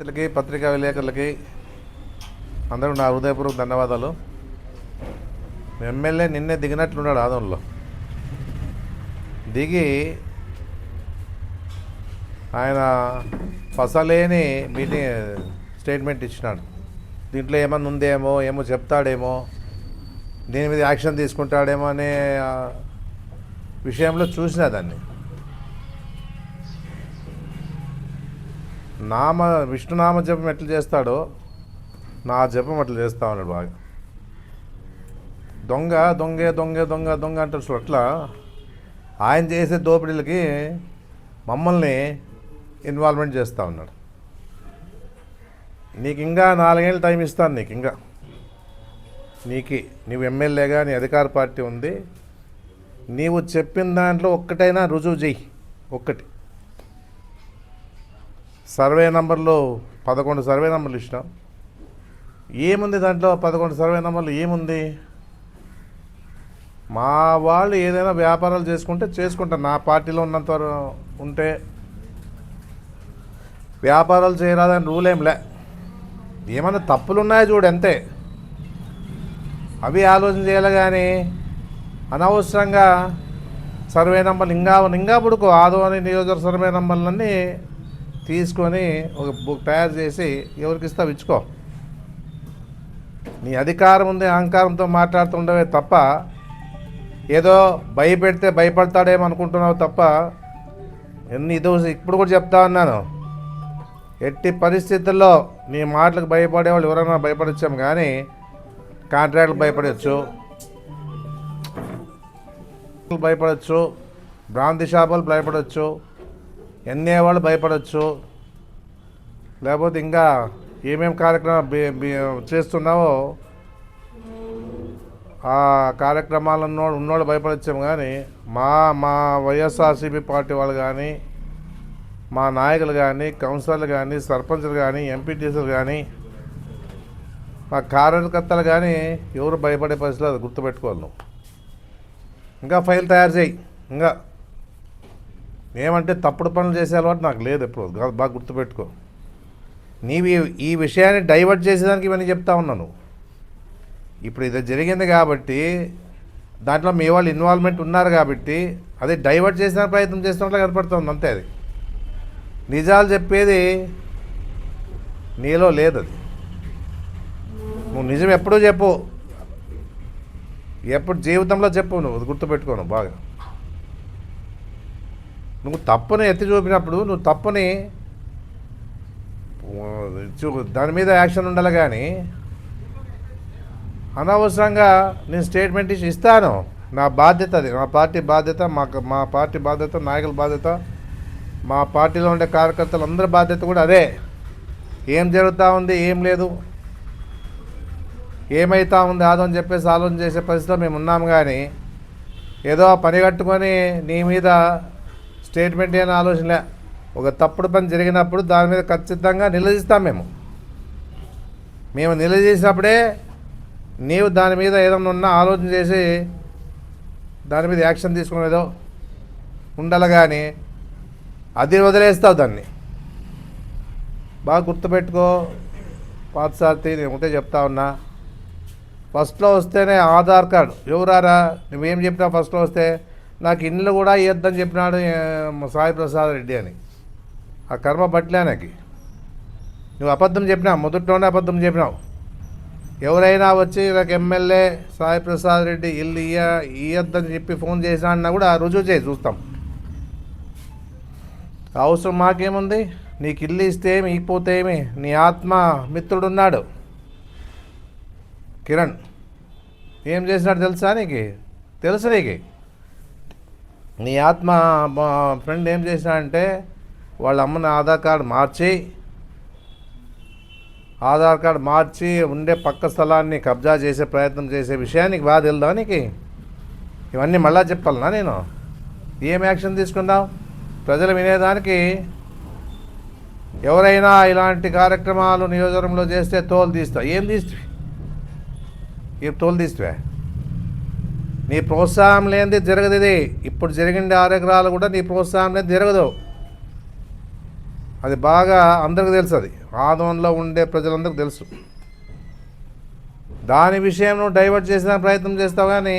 మిత్రులకి పత్రికా విలేకరులకి అందరూ నా హృదయపూర్వక ధన్యవాదాలు. ఎమ్మెల్యే నిన్నే దిగినట్లున్నాడు ఆదంలో దిగి ఆయన పసలేని మీటింగ్ స్టేట్మెంట్ ఇచ్చినాడు. దీంట్లో ఏమన్నా ఉందేమో ఏమో చెప్తాడేమో దీని మీద యాక్షన్ తీసుకుంటాడేమో అనే విషయంలో చూసిన దాన్ని. నామ విష్ణునామ జపం ఎట్లా చేస్తాడో నా జపం అట్లా చేస్తా ఉన్నాడు బాగా. దొంగ దొంగే దొంగ దొంగ దొంగ అంటారు చూడు అట్లా. ఆయన చేసే దోపిడీలకి మమ్మల్ని ఇన్వాల్వ్మెంట్ చేస్తూ ఉన్నాడు. నీకు ఇంకా నాలుగేళ్ళు టైం ఇస్తాను నీకు ఇంకా. నీకు నీవు ఎమ్మెల్యేగా నీ అధికార పార్టీ ఉంది. నీవు చెప్పిన దాంట్లో ఒక్కటైనా రుజువు చెయ్యి. ఒక్కటి. సర్వే నెంబర్లో పదకొండు సర్వే నంబర్లు ఇచ్చినాం. ఏముంది దాంట్లో పదకొండు సర్వే నంబర్లు? ఏముంది? మా వాళ్ళు ఏదైనా వ్యాపారాలు చేసుకుంటే చేసుకుంటారు నా పార్టీలో ఉన్నంత ఉంటే వ్యాపారాలు చేయరాదని రూల్ ఏం లే. ఏమైనా తప్పులు ఉన్నాయో చూడు అంతే. అవి ఆలోచన చేయాలి కానీ అనవసరంగా సర్వే నంబర్లు ఇంకా ఇంకా పుడుకో. ఆదో అని నియోజకవర్గ సర్వే నంబర్లన్నీ తీసుకొని ఒక బుక్ తయారు చేసి ఎవరికి ఇస్తావు ఇచ్చుకో. నీ అధికారం ఉంది అహంకారంతో మాట్లాడుతుండవే తప్ప ఏదో భయపెడితే భయపడతాడేమో అనుకుంటున్నావు తప్ప ఎన్ని ఇది ఇప్పుడు కూడా చెప్తా ఉన్నాను. ఎట్టి పరిస్థితుల్లో నీ మాటలకు భయపడేవాళ్ళు ఎవరైనా భయపడచ్చాం కానీ కాంట్రాక్ట్లు భయపడవచ్చు భయపడవచ్చు బ్రాంతి షాపులు భయపడవచ్చు ఎన్ని వాళ్ళు భయపడవచ్చు లేకపోతే ఇంకా ఏమేమి కార్యక్రమాలు చేస్తున్నావో ఆ కార్యక్రమాలు ఉన్నోడు ఉన్నోళ్ళు భయపడచ్చాము కానీ మా మా వైఎస్ఆర్సీపీ పార్టీ వాళ్ళు కానీ మా నాయకులు కానీ కౌన్సిలర్లు కానీ సర్పంచులు కానీ ఎంపీటీసీలు కానీ మా కార్యకర్తలు కానీ ఎవరు భయపడే పరిస్థితులు అది గుర్తుపెట్టుకోవాలి నువ్వు. ఇంకా ఫైల్ తయారు చేయి. ఇంకా ఏమంటే తప్పుడు పనులు చేసే అలవాటు నాకు లేదు ఎప్పుడు. బాగా గుర్తుపెట్టుకో. నీవి ఈ- విషయాన్ని డైవర్ట్ చేసేదానికి ఇవన్నీ చెప్తా ఉన్నాను ఇప్పుడు ఇది జరిగింది కాబట్టి దాంట్లో మీ వాళ్ళు ఇన్వాల్వ్మెంట్ ఉన్నారు కాబట్టి అది డైవర్ట్ చేసిన ప్రయత్నం చేస్తున్నట్లు కనపడుతుంది అంతే అది. నిజాలు చెప్పేది నీలో లేదు అది. నువ్వు నిజం ఎప్పుడూ చెప్పు. ఎప్పుడు జీవితంలో చెప్పు నువ్వు గుర్తుపెట్టుకోను బాగా. నువ్వు తప్పుని ఎత్తి చూపినప్పుడు నువ్వు తప్పుని చూ- దాని మీద యాక్షన్ ఉండాలి కానీ అనవసరంగా నేను స్టేట్మెంట్ ఇచ్చి ఇస్తాను. నా బాధ్యత అది. మా పార్టీ బాధ్యత మా మా పార్టీ బాధ్యత నాయకుల బాధ్యత మా పార్టీలో ఉండే కార్యకర్తలు అందరి బాధ్యత కూడా అదే. ఏం జరుగుతూ ఉంది ఏం లేదు. ఏమైతా ఉంది ఆదో అని చెప్పేసి ఆలోచన చేసే పరిస్థితిలో మేము ఉన్నాము కానీ ఏదో పని కట్టుకొని నీ మీద స్టేట్మెంట్ అయిన ఆలోచనలే. ఒక తప్పుడు పని జరిగినప్పుడు దాని మీద ఖచ్చితంగా నిలదీస్తాం మేము. మేము నిలదీసినప్పుడే నీవు దాని మీద ఏదైనా ఉన్నా ఆలోచన చేసి దాని మీద యాక్షన్ తీసుకునేదో ఉండాలి కానీ అది వదిలేస్తావు దాన్ని. బాగా గుర్తుపెట్టుకో. పాతసార్తి నేను ఒకటే చెప్తా ఉన్నా. ఫస్ట్లో వస్తేనే ఆధార్ కార్డు. ఎవరారా నువ్వేం చెప్పినావు ఫస్ట్లో వస్తే నాకు ఇండ్లు కూడా ఇద్దని చెప్పినాడు సాయి ప్రసాద్ రెడ్డి అని. ఆ కర్మ పట్లే నాకు. నువ్వు అబద్ధం చెప్పినావు మొదట్లోనే అబద్ధం చెప్పినావు. ఎవరైనా వచ్చి నాకు ఎమ్మెల్యే సాయి ప్రసాద్ రెడ్డి ఇల్లు ఇయ్య ఇయ్యద్దని చెప్పి ఫోన్ చేసినా అన్నా కూడా రుజువు చేసి చూస్తాం. అవసరం మాకేముంది? నీకు ఇల్లు ఇస్తే ఏమి ఇకపోతే ఏమి? నీ ఆత్మ మిత్రుడున్నాడు. కిరణ్ ఏం చేసినాడు తెలుసా నీకు? తెలుసు నీకు. నీ ఆత్మ మా ఫ్రెండ్ ఏం చేశాడంటే వాళ్ళ అమ్మని ఆధార్ కార్డు మార్చి ఆధార్ కార్డు మార్చి ఉండే పక్క స్థలాన్ని కబ్జా చేసే ప్రయత్నం చేసే విషయానికి బాగా తెలుదా నీకు? ఇవన్నీ మళ్ళా చెప్పాలనా నేను? ఏం యాక్షన్ తీసుకున్నావు ప్రజలు వినేదానికి ఎవరైనా ఇలాంటి కార్యక్రమాలు నియోజకవర్గంలో చేస్తే తోలు తీస్తా. ఏం తీస్తే ఏం తోలు తీస్తే నీ ప్రోత్సాహం లేనిది జరగదు ఇది ఇప్పుడు జరిగిన ఆరు కూడా నీ ప్రోత్సాహం లేని జరగదు. అది బాగా అందరికి తెలుసు అది. ఆదోన్లో ఉండే ప్రజలందరికీ తెలుసు. దాని విషయం నువ్వు డైవర్ట్ చేసిన ప్రయత్నం చేస్తావు కానీ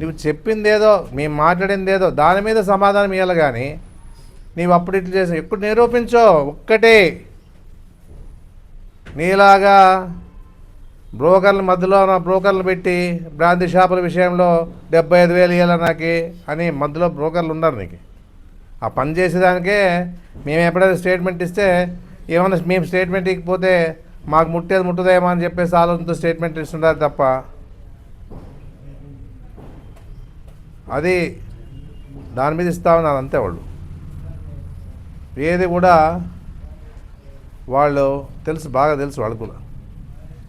నువ్వు చెప్పింది ఏదో మేము మాట్లాడింది ఏదో దాని మీద సమాధానం ఇవ్వాలి కానీ నీవు అప్పుడు ఇట్లా చేసావు. ఎప్పుడు నిరూపించో ఒక్కటే. నీలాగా బ్రోకర్ల మధ్యలో నా బ్రోకర్లు పెట్టి బ్రాంతి షాపుల విషయంలో డెబ్బై ఐదు వేలు ఇవ్వాలి నాకు అని మధ్యలో బ్రోకర్లు ఉన్నారు నీకు. ఆ పని చేసేదానికే మేము ఎప్పుడైనా స్టేట్మెంట్ ఇస్తే ఏమైనా మేము స్టేట్మెంట్ ఇకపోతే మాకు ముట్టేది ముట్టదేమో అని చెప్పేసి ఆలోచనతో స్టేట్మెంట్ ఇస్తున్నారు తప్ప. అది దాని మీద ఇస్తా ఉన్నారు అంతే వాళ్ళు. ఏది కూడా వాళ్ళు తెలుసు బాగా తెలుసు వాళ్ళు కూడా.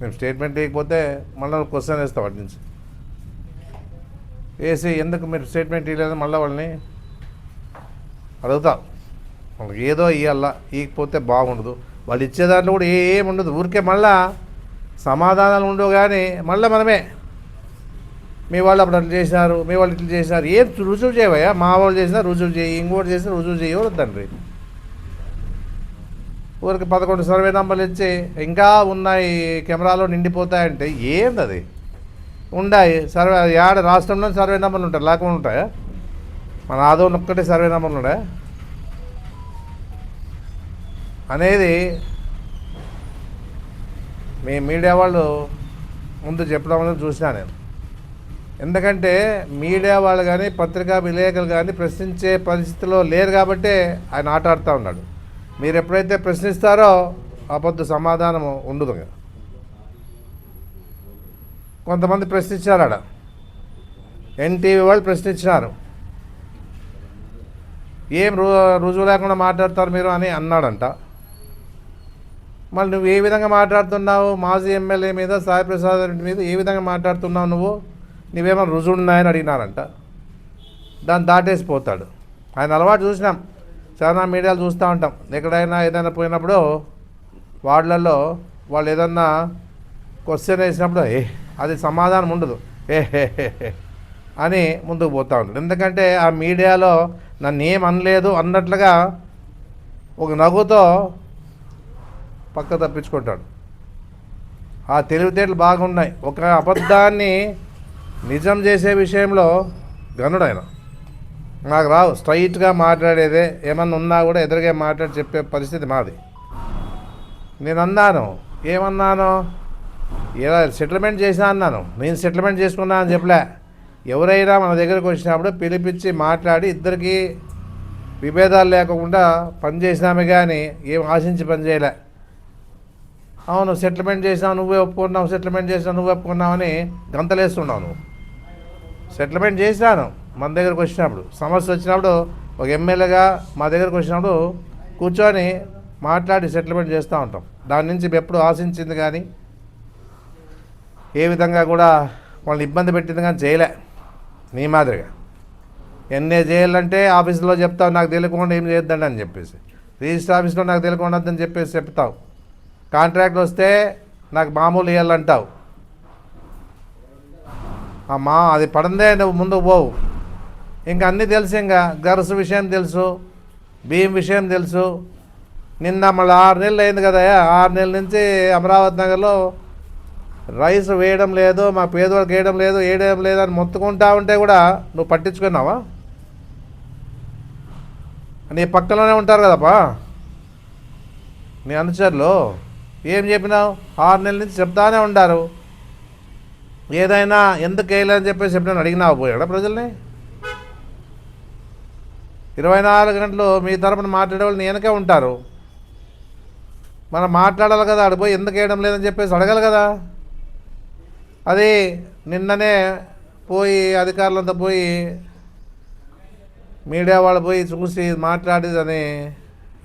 మేము స్టేట్మెంట్ ఇవ్వకపోతే మళ్ళీ క్వశ్చన్ వేస్తాం వాటి నుంచి. వేసి ఎందుకు మీరు స్టేట్మెంట్ ఇవ్వలేదు మళ్ళీ వాళ్ళని? అడుగుతాం. వాళ్ళకి ఏదో ఇవ్వాల ఇవ్వకపోతే బాగుండదు. వాళ్ళు ఇచ్చే దాంట్లో కూడా ఏం ఉండదు. ఊరికే మళ్ళా సమాధానాలు ఉండవు కానీ మళ్ళీ మనమే. మీ వాళ్ళు అప్పుడు అట్లా చేసినారు మీ వాళ్ళు ఇట్లా చేసినారు. ఏం రుజువు చేయవయ్యా? మా వాళ్ళు చేసినా రుజువు చేయి ఇంకోటి చేసినా రుజువు చేయవద్దండి తండ్రి ఊరికి పదకొండు సర్వే నంబర్లు ఇచ్చి ఇంకా ఉన్నాయి కెమెరాలో నిండిపోతాయంటే ఏంది అది ఉన్నాయి సర్వే యాడ రాష్ట్రంలో సర్వే నంబర్లు ఉంటాయి? లేకుండా ఉంటాయా? మన ఆదో ఒక్కటే సర్వే నంబర్లు ఉన్నాయా? అనేది మీ మీడియా వాళ్ళు ముందు చెప్పడం అనేది చూసినా నేను. ఎందుకంటే మీడియా వాళ్ళు కానీ పత్రికా విలేకరులు కానీ ప్రశ్నించే పరిస్థితిలో లేరు కాబట్టే ఆయన ఆట ఆడుతూ ఉన్నాడు. మీరు ఎప్పుడైతే ప్రశ్నిస్తారో అబద్ధ సమాధానం ఉండదు కదా. కొంతమంది ప్రశ్నించారు ఆడ. ఎన్టీవీ వాళ్ళు ప్రశ్నించినారు. ఏం రు రుజువు లేకుండా మాట్లాడతారు మీరు అని అన్నాడంట. మళ్ళీ నువ్వు ఏ విధంగా మాట్లాడుతున్నావు? మాజీ ఎమ్మెల్యే మీద సాయి ప్రసాద్ రెడ్డి మీద ఏ విధంగా మాట్లాడుతున్నావు నువ్వు? నువ్వేమో రుజువు ఉన్నాయని అడిగినారంట. దాన్ని దాటేసిపోతాడు ఆయన అలవాటు చూసినాం. చాలా మీడియాలు చూస్తూ ఉంటాం. ఎక్కడైనా ఏదైనా పోయినప్పుడు వార్డులలో వాళ్ళు ఏదన్నా క్వశ్చన్ వేసినప్పుడు ఏ అది సమాధానం ఉండదు. ఏ అని ముందుకు పోతూ ఉంటాడు ఎందుకంటే ఆ మీడియాలో నన్ను ఏం అనలేదు అన్నట్లుగా ఒక నవ్వుతో పక్క తప్పించుకుంటాడు. ఆ తెలివితేటలు బాగున్నాయి. ఒక అబద్ధాన్ని నిజం చేసే విషయంలో గనుడైన నాకు రావు స్ట్రైట్గా మాట్లాడేదే ఏమన్నా ఉన్నా కూడా ఎదురుగా మాట్లాడి చెప్పే పరిస్థితి మాది. నేను అన్నాను ఏమన్నాను? ఇలా సెటిల్మెంట్ చేసినా అన్నాను. నేను సెటిల్మెంట్ చేసుకున్నా అని చెప్పలే. ఎవరైనా మన దగ్గరకు వచ్చినప్పుడు పిలిపించి మాట్లాడి ఇద్దరికి విభేదాలు లేకుండా పనిచేసినామే కానీ ఏం ఆశించి పనిచేయలే అవును సెటిల్మెంట్ చేసినావు నువ్వే ఒప్పుకున్నావు సెటిల్మెంట్ చేసినావు నువ్వే ఒప్పుకున్నావు అని గంతలేస్తున్నావు నువ్వు. సెటిల్మెంట్ చేసినాను. మన దగ్గరకు వచ్చినప్పుడు సమస్య వచ్చినప్పుడు ఒక ఎమ్మెల్యేగా మా దగ్గరకు వచ్చినప్పుడు కూర్చొని మాట్లాడి సెటిల్మెంట్ చేస్తూ ఉంటాం. దాని నుంచి ఎప్పుడు ఆశించింది కానీ ఏ విధంగా కూడా వాళ్ళని ఇబ్బంది పెట్టింది కానీ చేయలే. నీ మాదిరిగా. ఎన్నే చేయాలంటే ఆఫీసులో చెప్తావు నాకు తెలియకుండా ఏం చేయొద్దండి అని చెప్పేసి. రిజిస్టర్ ఆఫీస్లో నాకు తెలియకుండా అని చెప్పేసి చెప్తావు. కాంట్రాక్ట్ వస్తే నాకు మామూలు ఇవ్వాలంటావు అమ్మా అది పడందే నువ్వు ముందుకు పోవు. ఇంకా అన్నీ తెలుసు ఇంకా. గర్స్ విషయం తెలుసు. బియ్యం విషయం తెలుసు. నిన్న మళ్ళీ ఆరు నెలలు అయింది కదా ఆరు నెలల నుంచి అమరావతి నగర్లో రైస్ వేయడం లేదు మా పేదవాళ్ళకి వేయడం లేదు వేయడం లేదు అని మొత్తుకుంటా ఉంటే కూడా నువ్వు పట్టించుకున్నావా? నీ పక్కలోనే ఉంటారు కదప్పా. నీ అనుచరులు. ఏం చెప్పినావు? ఆరు నెలల నుంచి చెప్తానే ఉండారు. ఏదైనా ఎందుకు వేయలేదని చెప్పేసి చెప్పినాను అడిగినావు పోయాడా ప్రజల్ని? ఇరవై నాలుగు గంటలు మీ తరపున మాట్లాడే వాళ్ళు నేనకే ఉంటారు. మనం మాట్లాడాలి కదా అడిపోయి ఎందుకు వేయడం లేదని చెప్పేసి అడగాలి కదా. అది నిన్ననే పోయి అధికారులంతా పోయి మీడియా వాళ్ళు పోయి చూసి మాట్లాడేదని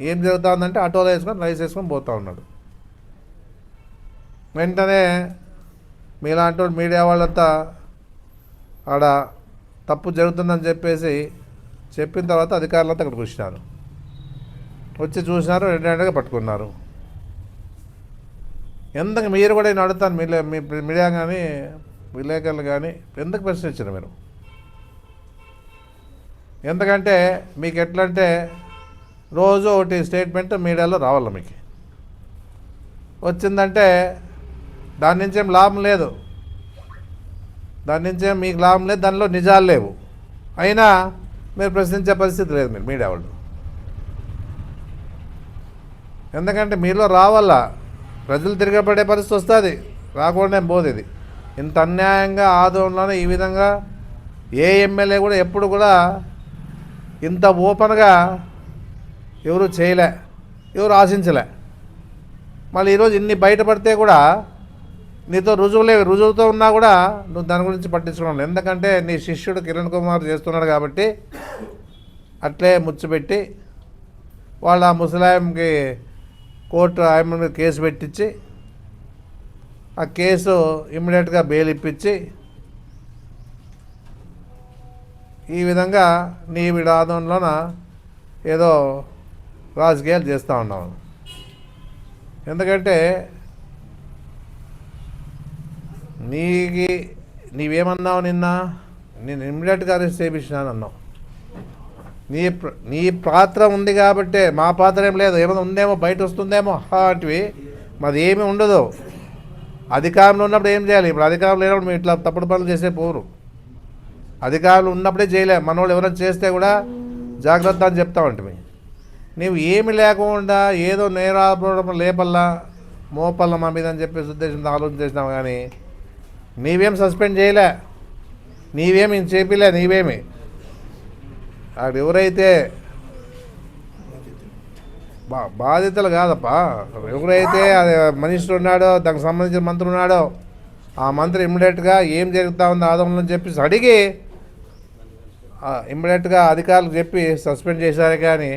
ఏం జరుగుతుందంటే ఆటోలో వేసుకొని రైస్ వేసుకొని పోతూ ఉన్నాడు. వెంటనే మీలాంటి మీడియా వాళ్ళంతా ఆడ తప్పు జరుగుతుందని చెప్పేసి చెప్పిన తర్వాత అధికారులంతా అక్కడికి వచ్చినారు. వచ్చి చూసినారు రెండు రెండుగా పట్టుకున్నారు. ఎందుకు మీరు కూడా నేను అడుగుతాను మీడియా మీ మీడియా కానీ విలేకరులు కానీ ఎందుకు ప్రశ్నించారు మీరు? ఎందుకంటే మీకు ఎట్లంటే రోజు ఒకటి స్టేట్మెంట్ మీడియాలో రావాలి మీకు. వచ్చిందంటే దాని నుంచి ఏం లాభం లేదు. దాని నుంచేం మీకు లాభం లేదు దానిలో నిజాలు లేవు. అయినా మీరు ప్రశ్నించే పరిస్థితి లేదు మీరు మీడియా వాళ్ళు. ఎందుకంటే మీలో రావాల ప్రజలు తిరగబడే పరిస్థితి వస్తుంది. రాకూడనే పోదు ఇది. ఇంత అన్యాయంగా ఆదోళనలోనే ఈ విధంగా ఏ ఎమ్మెల్యే కూడా ఎప్పుడు కూడా ఇంత ఓపెన్గా ఎవరు చేయలే ఎవరు ఆశించలే. మళ్ళీ ఈరోజు ఇన్ని బయటపడితే కూడా నీతో రుజువులే రుజువుతో ఉన్నా కూడా నువ్వు దాని గురించి పట్టించుకోవడం ఎందుకంటే నీ శిష్యుడు కిరణ్ కుమార్ చేస్తున్నాడు కాబట్టి అట్లే ముచ్చిపెట్టి వాళ్ళ ఆ ముసలాయంకి కోర్టు ఆయన మీద కేసు పెట్టించి ఆ కేసు ఇమ్మీడియట్గా బెయిల్ ఇప్పించి ఈ విధంగా నీ విడాదంలోన ఏదో రాజకీయాలు చేస్తూ ఉన్నావు ఎందుకంటే నీకి నీవేమన్నావు నిన్న? నేను ఇమ్మీడియట్గా అరెస్ట్ చేయించినాను అన్నావు. నీ నీ పాత్ర ఉంది కాబట్టే మా పాత్ర ఏం లేదు. ఏమైనా ఉందేమో? బయట వస్తుందేమో? అలాంటివి మాది ఏమీ ఉండదు. అధికారంలో ఉన్నప్పుడు ఏం చేయాలి? ఇప్పుడు అధికారం లేనప్పుడు మేము ఇట్లా తప్పుడు పనులు చేసే పోరు. అధికారులు ఉన్నప్పుడే చేయలే. మనోళ్ళు ఎవరైనా చేస్తే కూడా జాగ్రత్త అని చెప్తా ఉంటుంది నీవు ఏమి లేకుండా ఏదో నేరాపడం లేపల్లా మోపల్లా మా మీద అని చెప్పేసి ఉద్దేశంతో ఆలోచన చేసినావు కానీ నీవేం సస్పెండ్ చేయలే? నీవేమి చేపిలే? నీవేమి? అక్కడ ఎవరైతే బా బాధితులు కాదప్పా. ఎవరైతే అది మనిషి ఉన్నాడో దానికి సంబంధించిన మంత్రి ఉన్నాడో ఆ మంత్రి ఇమ్మీడియట్గా ఏం జరుగుతూ ఉందో ఆదంలో చెప్పేసి అడిగి ఇమ్మీడియట్గా అధికారులకు చెప్పి సస్పెండ్ చేశారు కానీ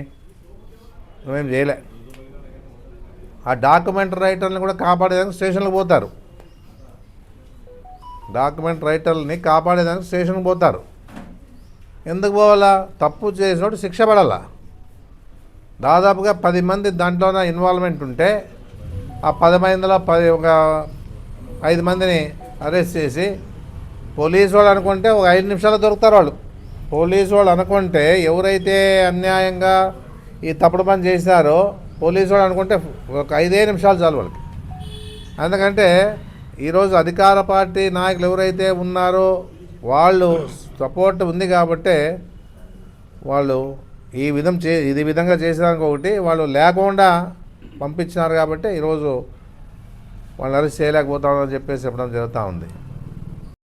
నువ్వేం చేయలే. ఆ డాక్యుమెంట్ రైటర్ని కూడా కాపాడేదానికి స్టేషన్లకు పోతారు. డాక్యుమెంట్ రైటర్ని కాపాడేదానికి స్టేషన్కి పోతారు. ఎందుకు పోవాలా? తప్పు చేసినోడు శిక్ష పడాలా? దాదాపుగా పది మంది దాంట్లోన ఇన్వాల్వ్మెంట్ ఉంటే ఆ పది మందిలో పది ఒక ఐదు మందిని అరెస్ట్ చేసి పోలీసు వాళ్ళు అనుకుంటే ఒక ఐదు నిమిషాలు దొరుకుతారు వాళ్ళు. పోలీసు వాళ్ళు అనుకుంటే ఎవరైతే అన్యాయంగా ఈ తప్పుడు పని చేశారో పోలీసు వాళ్ళు అనుకుంటే ఒక ఐదే నిమిషాలు చాలు వాళ్ళకి. ఎందుకంటే ఈరోజు అధికార పార్టీ నాయకులు ఎవరైతే ఉన్నారో వాళ్ళు సపోర్ట్ ఉంది కాబట్టే వాళ్ళు ఈ విధం చే ఇది విధంగా చేసేదానికి ఒకటి వాళ్ళు లేకుండా పంపించినారు కాబట్టి ఈరోజు వాళ్ళు అరెస్ట్ చేయలేకపోతామని చెప్పేసి చెప్పడం జరుగుతూ ఉంది.